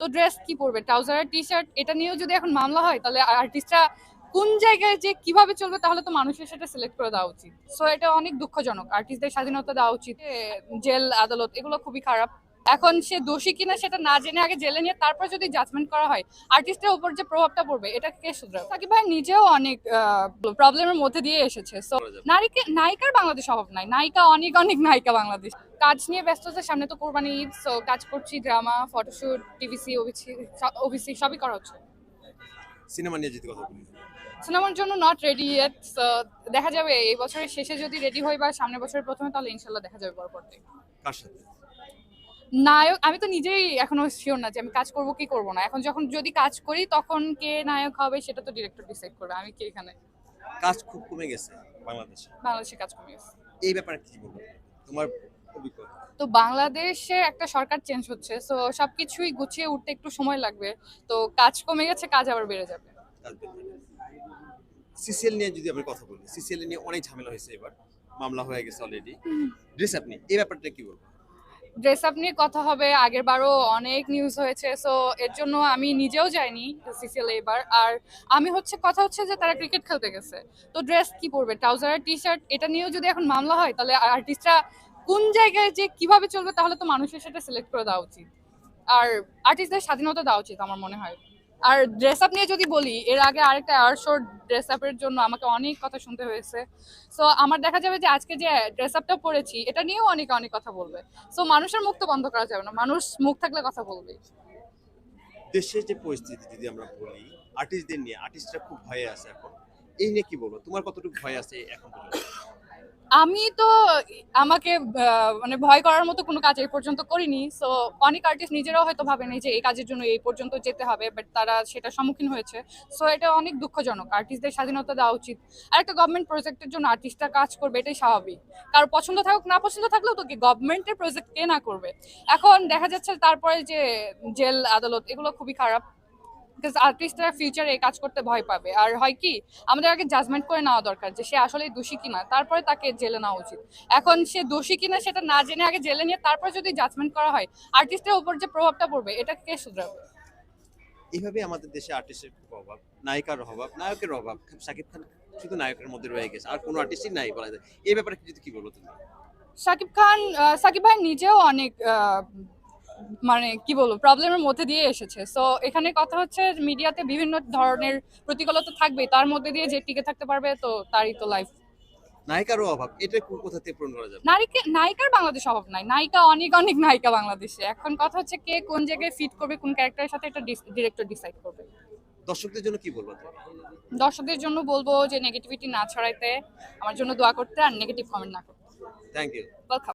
তো ড্রেস কি পরবে? ট্রাউজার আর টি শার্ট এটা নিয়েও যদি এখন মামলা হয়, তাহলে আর্টিস্টরা কোন জায়গায় যে কীভাবে চলবে তাহলে তো মানুষের সেটা সিলেক্ট করে দেওয়া উচিত। সো এটা অনেক দুঃখজনক। আর্টিস্টদের স্বাধীনতা দেওয়া উচিত। জেল, আদালত, এগুলো খুবই খারাপ। এখন সে দোষী কিনা সেটা না জেনে আগে জেলে নিয়ে তারপর যদি জাজমেন্ট করা হয় আর্টিস্টের উপর যে প্রভাবটা পড়বে এটা কে শুধরাবে? সাকিব ভাই নিজেও অনেক প্রবলেমের মধ্যে দিয়ে এসেছে। সো নারীকে নায়িকার বাংলাদেশ অভাব নাই। নায়িকা অনেক অনেক নায়িকা বাংলাদেশ। কাজ নিয়ে ব্যস্ত ব্যস্ততার সামনে তো কোরবানি ঈদ সো কাজ করছি drama photoshoot TVC OBC OBC সবই করা হচ্ছে। সিনেমা নিয়ে যদি কথা বলি। সিনেমার জন্য নট রেডি ইয়েট দেখা যাবে। এই বছরের শেষে যদি রেডি হই বা সামনের বছরের প্রথমে তাহলে ইনশাল্লাহ দেখা যাবে পরবর্তী কার সাথে? নায়ক আমি তো নিজেই এখনও শিওর না যে আমি কাজ করব কি করব না। এখন যখন যদি কাজ করি তখন কে নায়ক হবে সেটা তো ডিরেক্টর ডিসাইড করবে। আমি কে এখানে? কাজ খুব কমে গেছে বাংলাদেশে। বাংলাদেশে কাজ কমে গেছে। এই ব্যাপারে কি বলব? তোমার অভিজ্ঞতা? তো বাংলাদেশে একটা সরকার চেঞ্জ হচ্ছে সো সবকিছুই গুছিয়ে উঠতে একটু সময় লাগবে। তো কাজ কমে গেছে কাজ আবার বেড়ে যাবে। সিসিএল নিয়ে যদি আমরা কথা বলি সিসিএল নিয়ে অনেক ঝামেলা হয়েছে এবার। মামলা হয়ে গেছে অলরেডি ড্রেস আপনি এই ব্যাপারটা কি বলব? ড্রেস আপ নিয়ে কথা হবে, আগের বারও অনেক নিউজ হয়েছে সো এর জন্য আমি নিজেও যাইনি সিসিএল এবার। আর আমি হচ্ছে, কথা হচ্ছে যে তারা ক্রিকেট খেলতে গেছে। তো ড্রেস কি পরবে? ট্রাউজার আর টি শার্ট এটা নিয়েও যদি এখন মামলা হয়, তাহলে আর্টিস্টরা কোন জায়গায় যে কীভাবে চলবে, তাহলে তো মানুষের সেটা সিলেক্ট করে দেওয়া উচিত। আর আর্টিস্টদের স্বাধীনতা দেওয়া উচিত, আমার মনে হয়। আর ড্রেস আপ নিয়ে যদি বলি, এর আগে আরেকটা এয়ার শোর ড্রেস আপের জন্য আমাকে অনেক কথা শুনতে হয়েছে। সো আমার দেখা যাবে যে আজকে যে ড্রেস আপটা পরেছি এটা নিয়েও অনেকে অনেক কথা বলবে। সো মানুষের মুখ তো বন্ধ করা যাবে না, মানুষ মুখ থাকলে কথা বলবে দেশের যে পরিস্থিতি যদি আমরা বলি আর্টিস্টদের নিয়ে আর্টিস্টরা খুব ভয়ে আছে এখন। এই নিয়ে কি বলব? তোমার কতটুকু ভয় আছে এখন আমি তো আমাকে মানে ভয় করার মতো কোনো কাজ এই পর্যন্ত করিনি। সো অনেক আর্টিস্ট নিজেরাও হয়তো ভাবেনি যে এই কাজের জন্য এই পর্যন্ত যেতে হবে বাট তারা সেটা সম্মুখীন হয়েছে। সো এটা অনেক দুঃখজনক। আর্টিস্টদের স্বাধীনতা দেওয়া উচিত। আর একটা গভর্নমেন্ট প্রজেক্টের জন্য আর্টিস্টরা কাজ করবে, এটাই স্বাভাবিক। কারও পছন্দ থাকুক, না পছন্দ থাকলেও তো কি গভর্নমেন্টের প্রজেক্ট কে না করবে? এখন দেখা যাচ্ছে তারপরে যে জেল আদালত, এগুলো খুবই খারাপ। বিকজ আর্টিস্টরা ফিউচারে কাজ করতে ভয় পাবে। আর হয় কি আমাদের আগে জাজমেন্ট করে নেওয়া দরকার যে সে আসলে দোষী কিনা তারপরে তাকে জেলে নেওয়া উচিত। এখন সে দোষী কিনা সেটা না জেনে আগে জেলে নিয়ে তারপর যদি জাজমেন্ট করা হয় আর্টিস্টের উপর যে প্রভাবটা পড়বে এটা কে শুধরাবে? এইভাবে আমাদের দেশে আর্টিস্টের খুব অভাব নায়িকার অভাব নায়কের অভাব শাকিব খান শুধু নায়কের মধ্যে রয়ে গেছে আর কোনো আর্টিস্টই নাই বলা যায়। এই ব্যাপারে যদি কি বলব তুমি? সাকিব খান সাকিব ভাই নিজেও অনেক মানে কি বলব প্রবলেমের মধ্যে দিয়ে এসেছে। সো এখানে কথা হচ্ছে মিডিয়াতে বিভিন্ন ধরনের প্রতিকূলতা থাকবে তার মধ্যে দিয়ে যে টিকে থাকতে পারবে তো তারই তো লাইফ নায়িকারও অভাব। এটা কোথা থেকে পূরণ করা যাবে? নারীকে নায়িকার বাংলাদেশ অভাব নাই। নায়িকা অনেক অনেক নায়িকা বাংলাদেশে। এখন কথা হচ্ছে কে কোন জায়গায় ফিট করবে কোন ক্যারেক্টারের সাথে এটা ডিরেক্টর ডিসাইড করবে। দর্শকদের জন্য কি বলব? দর্শকদের জন্য বলব যে নেগেটিভিটি না ছড়াইতে আমার জন্য দোয়া করতে আর নেগেটিভ কমেন্ট না করতে। Thank you welcome